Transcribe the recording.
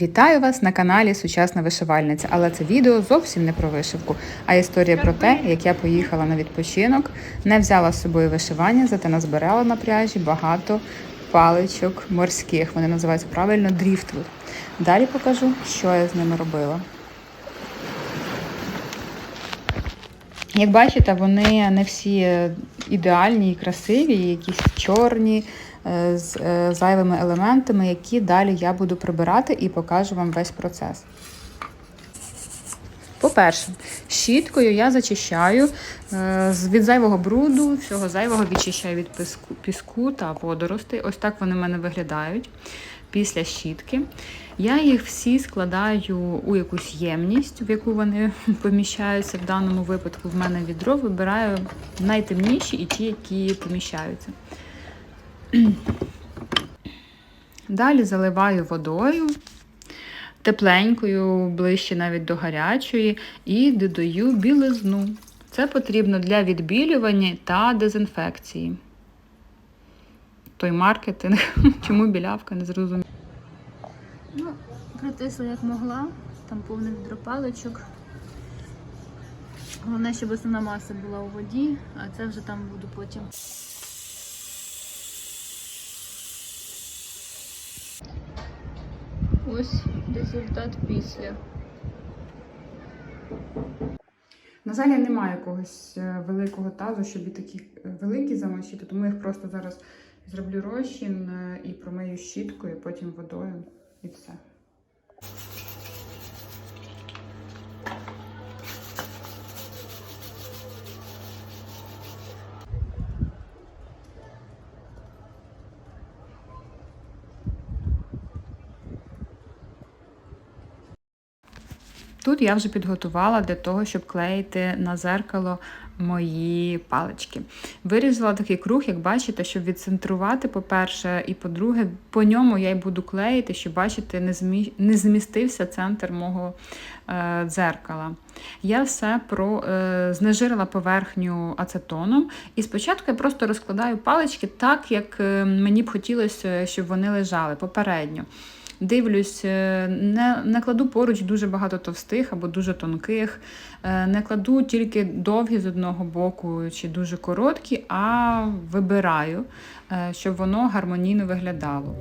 Вітаю вас на каналі Сучасна вишивальниця, але це відео зовсім не про вишивку, а історія про те, як я поїхала на відпочинок, не взяла з собою вишивання, зате назбирала на пляжі багато паличок морських. Вони називаються правильно дріфтвуд. Далі покажу, що я з ними робила. Як бачите, вони не всі ідеальні і красиві, якісь чорні з е, зайвими елементами, які далі я буду прибирати і покажу вам весь процес. По-перше, щіткою я зачищаю е, від зайвого бруду, всього зайвого відчищаю від піску, піску та водоростей. Ось так вони в мене виглядають після щітки. Я їх всі складаю у якусь ємність, в яку вони поміщаються. В даному випадку в мене відро вибираю найтемніші і ті, які поміщаються. Далі заливаю водою, тепленькою, ближче навіть до гарячої, і додаю білизну. Це потрібно для відбілювання та дезінфекції. Той маркетинг, чому білявка, не зрозуміло. Ну, протисла як могла, там повне відропалочок. Головне, щоб основна маса була у воді, а це вже там буду потім. Ось результат після. На залі немає якогось е, великого тазу, щоб і такі е, великі замочити, тому я їх просто зараз зроблю розчин е, і промию щіткою, потім водою і все. Тут я вже підготувала для того, щоб клеїти на зеркало мої палички. Вирізала такий круг, як бачите, щоб відцентрувати, по-перше, і по-друге, по ньому я й буду клеїти, щоб бачите, не, змі... не змістився центр мого е, дзеркала. Я все про, е, знежирила поверхню ацетоном, і спочатку я просто розкладаю палички так, як е, мені б хотілося, щоб вони лежали попередньо. Дивлюсь, е, не, не кладу поруч дуже багато товстих або дуже тонких, е, не кладу тільки довгі з одного боку чи дуже короткі, а вибираю, е, щоб воно гармонійно виглядало.